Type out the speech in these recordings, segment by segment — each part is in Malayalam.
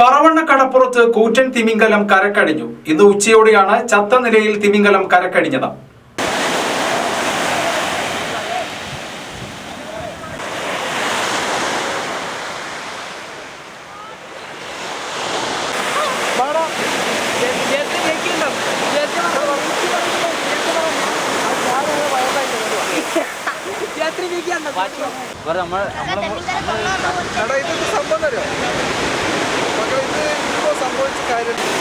പറവണ്ണ കടപ്പുറത്ത് കൂറ്റൻ തിമിംഗലം കരക്കടിഞ്ഞു. ഇന്ന് ഉച്ചയോടെയാണ് ചത്ത നിലയിൽ തിമിംഗലം കരക്കടിഞ്ഞത്. നമ്മൾ നമ്മൾ എടാ ഇതൊക്കെ സംഭവം തരുമോ സംഭവിച്ച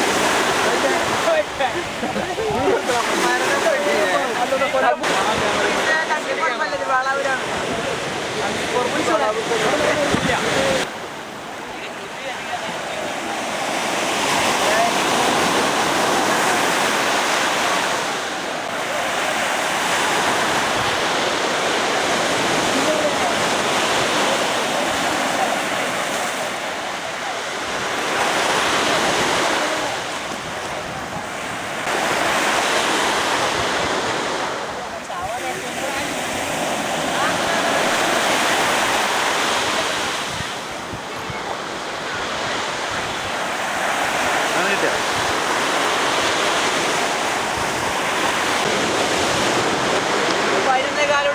കാര്യം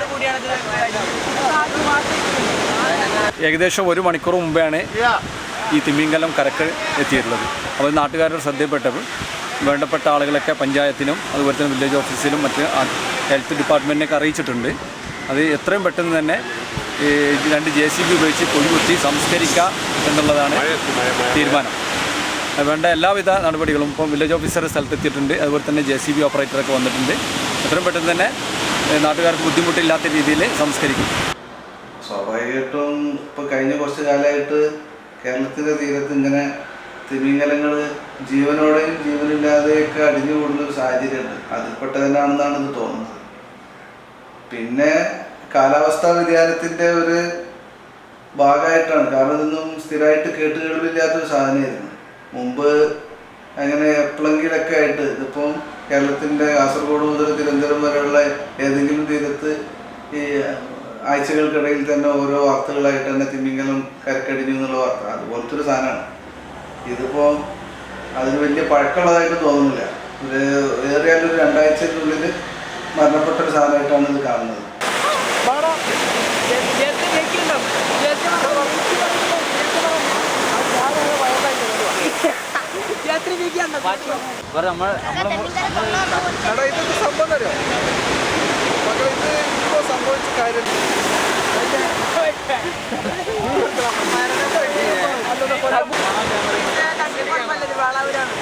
ഏകദേശം ഒരു മണിക്കൂർ മുമ്പെയാണ് ഈ തിമ്മിങ്കലം കരക്ക് എത്തിയിട്ടുള്ളത്. അപ്പോൾ നാട്ടുകാരുടെ ശ്രദ്ധയിൽപ്പെട്ടപ്പോൾ വേണ്ടപ്പെട്ട ആളുകളൊക്കെ പഞ്ചായത്തിലും അതുപോലെ തന്നെ വില്ലേജ് ഓഫീസിലും മറ്റ് ഹെൽത്ത് ഡിപ്പാർട്ട്മെന്റിനൊക്കെ അറിയിച്ചിട്ടുണ്ട്. അത് എത്രയും പെട്ടെന്ന് തന്നെ ഈ രണ്ട് ജെ സി ബി ഉപയോഗിച്ച് കുഴികുത്തി സംസ്കരിക്കുക എന്നുള്ളതാണ് തീരുമാനം. വേണ്ട എല്ലാവിധ നടപടികളും ഇപ്പം വില്ലേജ് ഓഫീസർ സ്ഥലത്തെത്തിയിട്ടുണ്ട്. അതുപോലെ തന്നെ ജെ സി ബി ഓപ്പറേറ്ററൊക്കെ വന്നിട്ടുണ്ട്. എത്രയും പെട്ടെന്ന് തന്നെ നാട്ടുകാർക്ക് ബുദ്ധിമുട്ടില്ലാത്ത രീതിയിൽ സംസ്കരിക്കും. സ്വാഭാവികമായിട്ടും ഇപ്പൊ കഴിഞ്ഞ കുറച്ച് കാലമായിട്ട് കേരളത്തിന്റെ തീരത്ത് ഇങ്ങനെ തിമിംഗലങ്ങൾ ജീവനോടെയും ജീവനില്ലാതെയൊക്കെ അടിഞ്ഞു കൂടുന്ന ഒരു സാഹചര്യമുണ്ട്. അതിൽപ്പെട്ടതിനാണെന്നാണ് ഇത് തോന്നുന്നത്. പിന്നെ കാലാവസ്ഥാ വ്യതിയാനത്തിന്റെ ഒരു ഭാഗമായിട്ടാണ്. കാരണം ഇതൊന്നും സ്ഥിരമായിട്ട് കേട്ട് കേൾവില്ലാത്തൊരു സാധനമായിരുന്നു. മുമ്പ് അങ്ങനെ എപ്പോഴെങ്കിലൊക്കെ ആയിട്ട് ഇതിപ്പം കേരളത്തിന്റെ കാസർഗോഡ് മുതൽ തിരുവനന്തപുരം വരെയുള്ള ഏതെങ്കിലും തീരത്ത് ഈ ആഴ്ചകൾക്കിടയിൽ തന്നെ ഓരോ വാർത്തകളായിട്ട് തന്നെ തിമിംഗലം കരക്കടിഞ്ഞു എന്നുള്ള വാർത്ത. അതുപോലത്തെ ഒരു സാധനമാണ്. ഇതിപ്പോ അതിന് വലിയ പഴക്കമുള്ളതായിട്ട് തോന്നുന്നില്ല. ഒരു ഏറിയാലും ഒരു രണ്ടാഴ്ചക്കുള്ളിൽ മരണപ്പെട്ട ഒരു സാധനമായിട്ടാണ് ഇത് കാണുന്നത്. നമ്മൾ നമ്മൾ എടാ ഇതൊക്കെ സംഭവം തരുമോ മക്കളെ ഇത് ഇപ്പോ സംഭവിച്ച കാര്യം. വളവരാണ്